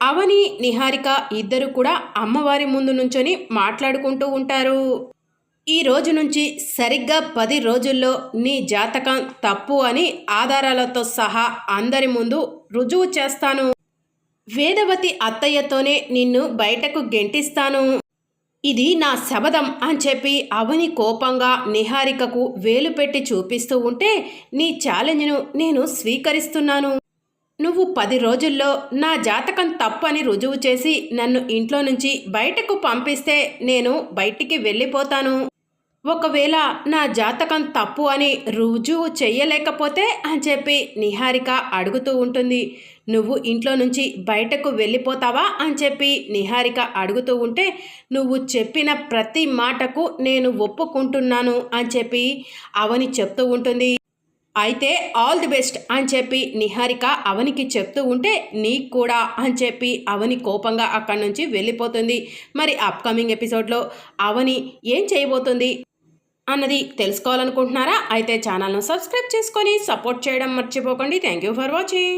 అవని నిహారిక ఇద్దరు కూడా అమ్మవారి ముందు నుంచొని మాట్లాడుకుంటూ ఉంటారు. ఈ రోజు నుంచి సరిగ్గా పది రోజుల్లో నీ జాతకం తప్పు అని ఆధారాలతో సహా అందరి ముందు రుజువు చేస్తాను. వేదవతి అత్తయ్యతోనే నిన్ను బయటకు గెంటిస్తాను. ఇది నా శబదం అని చెప్పి అవని కోపంగా నిహారికకు వేలు పెట్టి చూపిస్తూ ఉంటే నీ ఛాలెంజ్ను నేను స్వీకరిస్తున్నాను. నువ్వు పది రోజుల్లో నా జాతకం తప్పు అని రుజువు చేసి నన్ను ఇంట్లో నుంచి బయటకు పంపిస్తే నేను బయటికి వెళ్ళిపోతాను. ఒకవేళ నా జాతకం తప్పు అని రుజువు చెయ్యలేకపోతే అని చెప్పి నిహారిక అడుగుతూ ఉంటుంది. నువ్వు ఇంట్లో నుంచి బయటకు వెళ్ళిపోతావా అని చెప్పి నిహారిక అడుగుతూ ఉంటే నువ్వు చెప్పిన ప్రతి మాటకు నేను ఒప్పుకుంటున్నాను అని చెప్పి అవని చెప్తూ ఉంటుంది. అయితే ఆల్ ది బెస్ట్ అని చెప్పి నిహారిక అవనికి చెప్తూ ఉంటే నీకు కూడా అని చెప్పి అవని కోపంగా అక్కడి నుంచి వెళ్ళిపోతుంది. మరి అప్కమింగ్ ఎపిసోడ్లో అవని ఏం చేయబోతుంది అన్నది తెలుసుకోవాలనుకుంటున్నారా? అయితే ఛానల్ను సబ్స్క్రైబ్ చేసుకొని సపోర్ట్ చేయడం మర్చిపోకండి. Thank you for watching